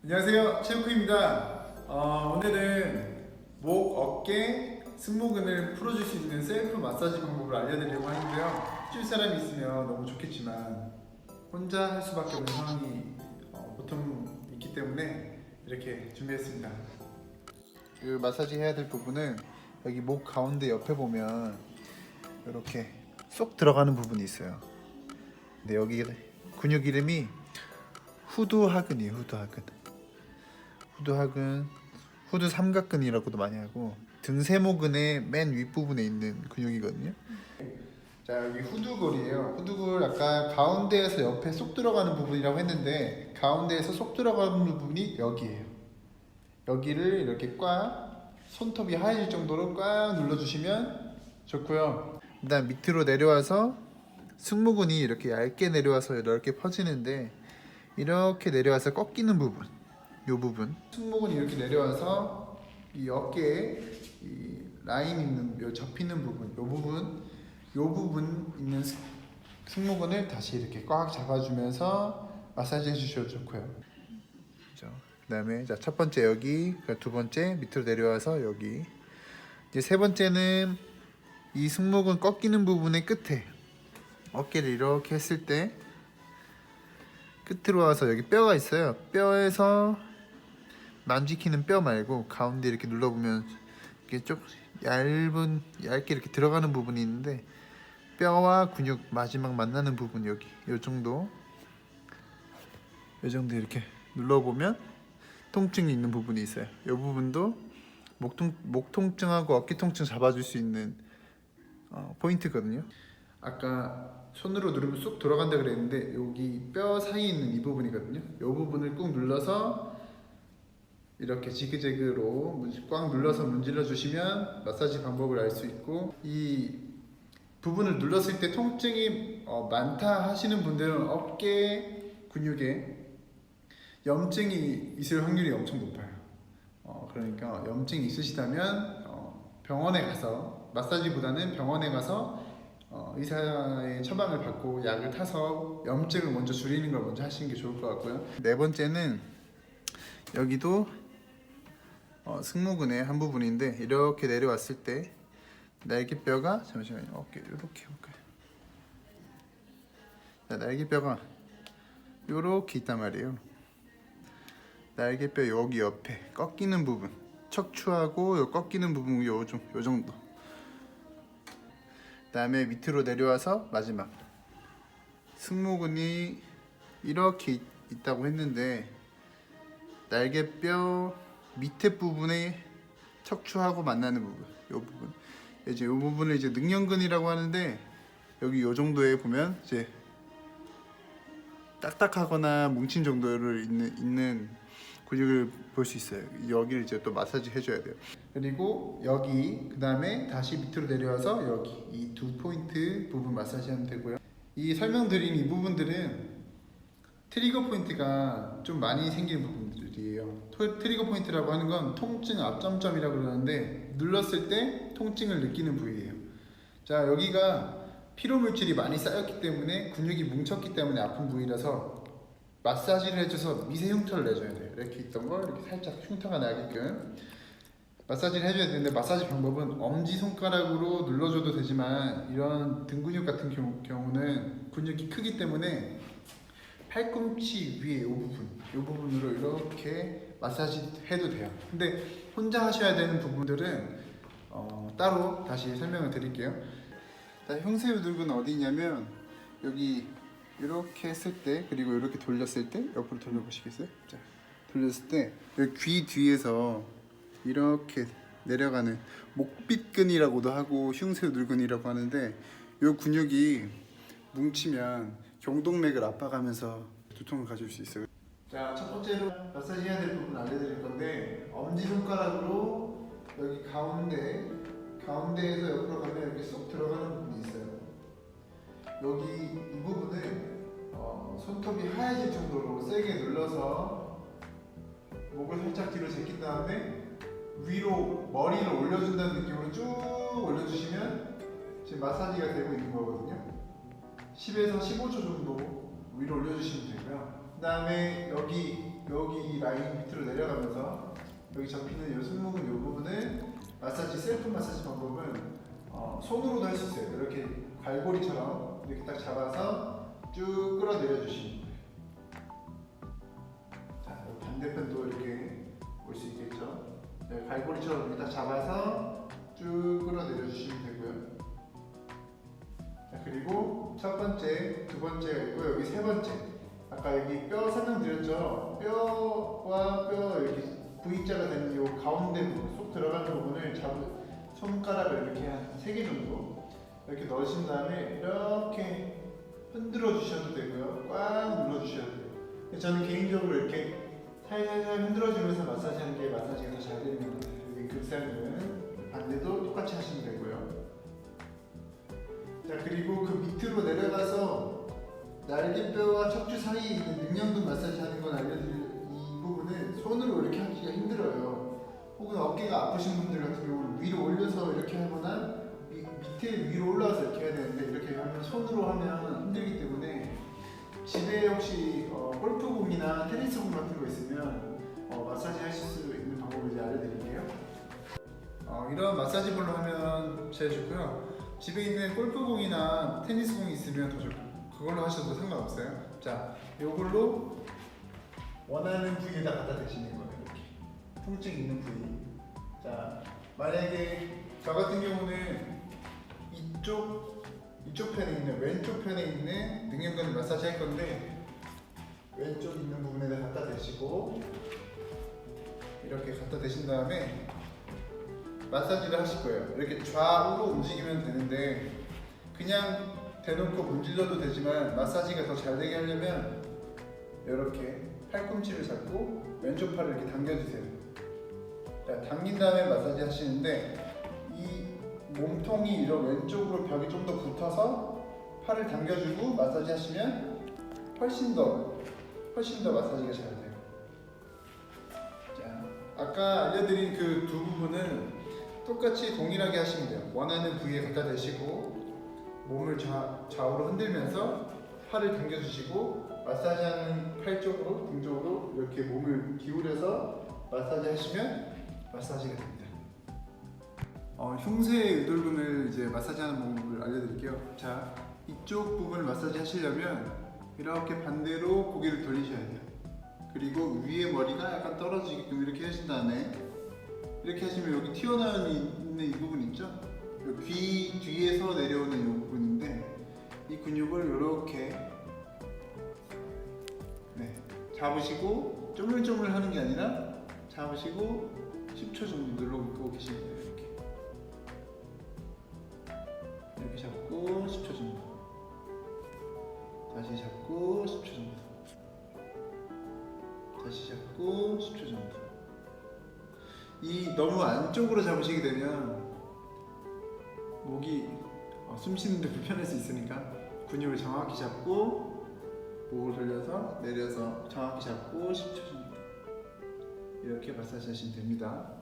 안녕하세요 체육쿠입니다. 어, 오늘은 목, 어깨, 승모근을 풀어줄 수 있는 셀프 마사지 방법을 알려드리려고 하는데요. 해줄 사람이 있으면 너무 좋겠지만 혼자 할 수밖에 없는 상황이 어, 보통 있기 때문에 이렇게 준비했습니다. 그 마사지 해야 될 부분은 여기 목 가운데 옆에 보면 이렇게 쏙 들어가는 부분이 있어요. 근데 여기 근육 이름이 후두하근이에요 후두하근 후두하근 후두 삼각근이라고도 많이 하고 등세모근의 맨 윗부분에 있는 근육이거든요. 자 여기 후두골이에요. 후두골 아까 가운데에서 옆에 쏙 들어가는 부분이라고 했는데 가운데에서 쏙 들어가는 부분이 여기에요. 여기를 이렇게 꽉 손톱이 하얘질 정도로 꽉 눌러주시면 좋고요. 그 다음 밑으로 내려와서 승모근이 이렇게 얇게 내려와서 넓게 퍼지는데 이렇게 내려와서 꺾이는 부분 이 부분 승모근이 이렇게 내려와서 이 어깨에 이 라인 있는 요 접히는 부분 이 부분 이 부분 있는 승- 승모근을 다시 이렇게 꽉 잡아주면서 마사지 해주셔도 좋고요 그죠? 그다음에 자 첫 번째 여기 그두 번째 밑으로 내려와서 여기 이제 세 번째는 이 승모근 꺾이는 부분의 끝에 어깨를 이렇게 했을 때 끝으로 와서 여기 뼈가 있어요. 뼈에서 만지키는 뼈 말고 가운데 이렇게 눌러보면 이게 좀 얇은 얇게 이렇게 들어가는 부분이 있는데 뼈와 근육 마지막 만나는 부분 여기 요 정도 요 정도 이렇게 눌러보면 통증이 있는 부분이 있어요. 이 부분도 목통 목 통증하고 어깨 통증 잡아줄 수 있는 어, 포인트거든요. 아까 손으로 누르면 쑥 들어간다 그랬는데 여기 뼈 사이에 있는 이 부분이거든요. 이 부분을 꾹 눌러서 이렇게 지그재그로 문- 꽉 눌러서 문질러 주시면 마사지 방법을 알 수 있고 이 부분을 눌렀을 때 통증이 어, 많다 하시는 분들은 어깨 근육에 염증이 있을 확률이 엄청 높아요. 어, 그러니까 염증이 있으시다면 어, 병원에 가서 마사지보다는 병원에 가서 어, 의사의 처방을 받고 약을 타서 염증을 먼저 줄이는 걸 먼저 하시는 게 좋을 것 같고요. 네 번째는 여기도 어, 승모근의 한 부분인데 이렇게 내려왔을 때 날개뼈가 잠시만요. 어깨 이렇게 해볼까요? 자, 날개뼈가 이렇게 있단 말이에요. 날개뼈 여기 옆에 꺾이는 부분 척추하고 요 꺾이는 부분 요, 정- 요 정도 그 다음에 밑으로 내려와서 마지막 승모근이 이렇게 있, 있다고 했는데 날개뼈 밑에 부분에 척추하고 만나는 부분 요 부분 이제 요 부분을 이제 능형근이라고 하는데 여기 요 정도에 보면 이제 딱딱하거나 뭉친 정도를 있는, 있는 근육을 볼 수 있어요. 여기를 이제 또 마사지 해줘야 돼요. 그리고 여기 그 다음에 다시 밑으로 내려와서 여기 이 두 포인트 부분 마사지 하면 되고요. 이 설명드린 이 부분들은 트리거 포인트가 좀 많이 생기는 부분들이에요. 토- 트리거 포인트라고 하는 건 통증 앞점점이라고 그러는데 눌렀을 때 통증을 느끼는 부위예요. 자 여기가 피로 물질이 많이 쌓였기 때문에 근육이 뭉쳤기 때문에 아픈 부위라서 마사지를 해줘서 미세 흉터를 내줘야 돼요. 이렇게 있던 걸 이렇게 살짝 흉터가 나게끔 마사지를 해줘야 되는데 마사지 방법은 엄지 손가락으로 눌러줘도 되지만 이런 등 근육 같은 경우, 경우는 근육이 크기 때문에 팔꿈치 위에 이 부분, 이 부분으로 이렇게 마사지 해도 돼요. 근데 혼자 하셔야 되는 부분들은 어, 따로 다시 설명을 드릴게요. 자, 흉쇄유두근 어디 있냐면 여기 이렇게 했을 때 그리고 이렇게 돌렸을 때 옆으로 돌려보시겠어요? 자, 돌렸을 때 여기 귀 뒤에서 이렇게 내려가는 목빗근이라고도 하고 흉쇄유두근이라고 하는데 이 근육이 뭉치면 경동맥을 압박하면서 두통을 가질 수 있어요. 자, 첫 번째로 마사지 해야 될 부분 알려드릴 건데 엄지 손가락으로 여기 가운데 가운데에서 옆으로 가면 이렇게 쏙 들어가는 부분이 있어요. 여기 이 부분을 어, 손톱이 하얘질 정도로 세게 눌러서 목을 살짝 뒤로 제낀 다음에 위로 머리를 올려준다는 느낌으로 쭉 올려주시면 지금 마사지가 되고 있는 거거든요. 10에서 15초 정도 위로 올려주시면 되고요. 그 다음에 여기 여기 이 라인 밑으로 내려가면서 여기 접히는 이 손목은 이 부분을 마사지 셀프 마사지 방법은 어, 손으로도 할 수 있어요. 이렇게 갈고리처럼 이렇게 딱 잡아서 쭉 끌어내려 주시면 돼요. 자, 반대편도 이렇게 올 수 있겠죠. 네, 갈고리처럼 이렇게 딱 잡아서 쭉 끌어내려 주시면 첫 번째, 두 번째가 있고 여기 세 번째. 아까 여기 뼈 설명드렸죠. 뼈와 뼈 이렇게 V자가 되는 요 가운데 부분, 쏙 들어가는 부분을 잡 손가락을 이렇게 한 세 개 정도 이렇게 넣으신 다음에 이렇게 흔들어 주셔도 되고요. 꽉 눌러 주셔도 돼요. 저는 개인적으로 이렇게 살살살 흔들어 주면서 마사지 하는 게 마사지가 더 잘 되는 것 같아요. 여기 급사님은 반대도 똑같이 하시면 되고요. 자 그리고 그 밑으로 내려가서 날개뼈와 척추 사이에 있는 능량근 마사지 하는 건 알려드릴 이 부분은 손으로 이렇게 하기가 힘들어요. 혹은 어깨가 아프신 분들 같은 경우는 위로 올려서 이렇게 하거나 미, 밑에 위로 올라와서 이렇게 해야 되는데 이렇게 하면 손으로 하면 힘들기 때문에 집에 혹시 어, 골프공이나 테니스공 같은 거 있으면 어, 마사지 하실 수 있는 방법을 이제 알려드릴게요. 어, 이런 마사지볼로 하면 제일 좋고요. 집에 있는 골프공이나 테니스공이 있으면 더 좋고 그걸로 하셔도 상관없어요. 자, 이걸로 원하는 부위에다 갖다 대시는 거예요. 이렇게 통증 있는 부위. 자, 만약에 저 같은 경우는 이쪽 이쪽 편에 있는 왼쪽 편에 있는 능력근을 마사지 할 건데 왼쪽 있는 부분에다 갖다 대시고 이렇게 갖다 대신 다음에 마사지를 하실 거예요. 이렇게 좌우로 움직이면 되는데 그냥 대놓고 문질러도 되지만 마사지가 더 잘 되게 하려면 이렇게 팔꿈치를 잡고 왼쪽 팔을 이렇게 당겨주세요. 자, 당긴 다음에 마사지 하시는데 이 몸통이 이런 왼쪽으로 벽이 좀 더 붙어서 팔을 당겨주고 마사지 하시면 훨씬 더 훨씬 더 마사지가 잘 돼요. 자, 아까 알려드린 그 두 부분은 똑같이 동일하게 하시면 돼요. 원하는 부위에 갖다 대시고 몸을 좌, 좌우로 흔들면서 팔을 당겨주시고 마사지하는 팔 쪽으로 등 쪽으로 이렇게 몸을 기울여서 마사지 하시면 마사지가 됩니다. 어, 흉쇄 유돌근을 이제 마사지하는 방법을 알려드릴게요. 자, 이쪽 부분을 마사지 하시려면 이렇게 반대로 고개를 돌리셔야 돼요. 그리고 위에 머리가 약간 떨어지게끔 이렇게 하신 다음에 이렇게 하시면 여기 튀어나온 이- 있는 이 부분 있죠? 요귀 뒤에서 내려오는 이 부분인데 이 근육을 이렇게 네, 잡으시고 쪼물쪼물 하는 게 아니라 잡으시고 10초 정도 눌러붙고 계시면 돼요. 이렇게 이렇게 잡고 10초 정도 다시 잡고 10초 정도 다시 잡고 10초 정도 이 너무 안쪽으로 잡으시게 되면 목이 어, 숨 쉬는데 불편할 수 있으니까 근육을 정확히 잡고 목을 돌려서 내려서 정확히 잡고 10초 정도 이렇게 마사지 하시면 됩니다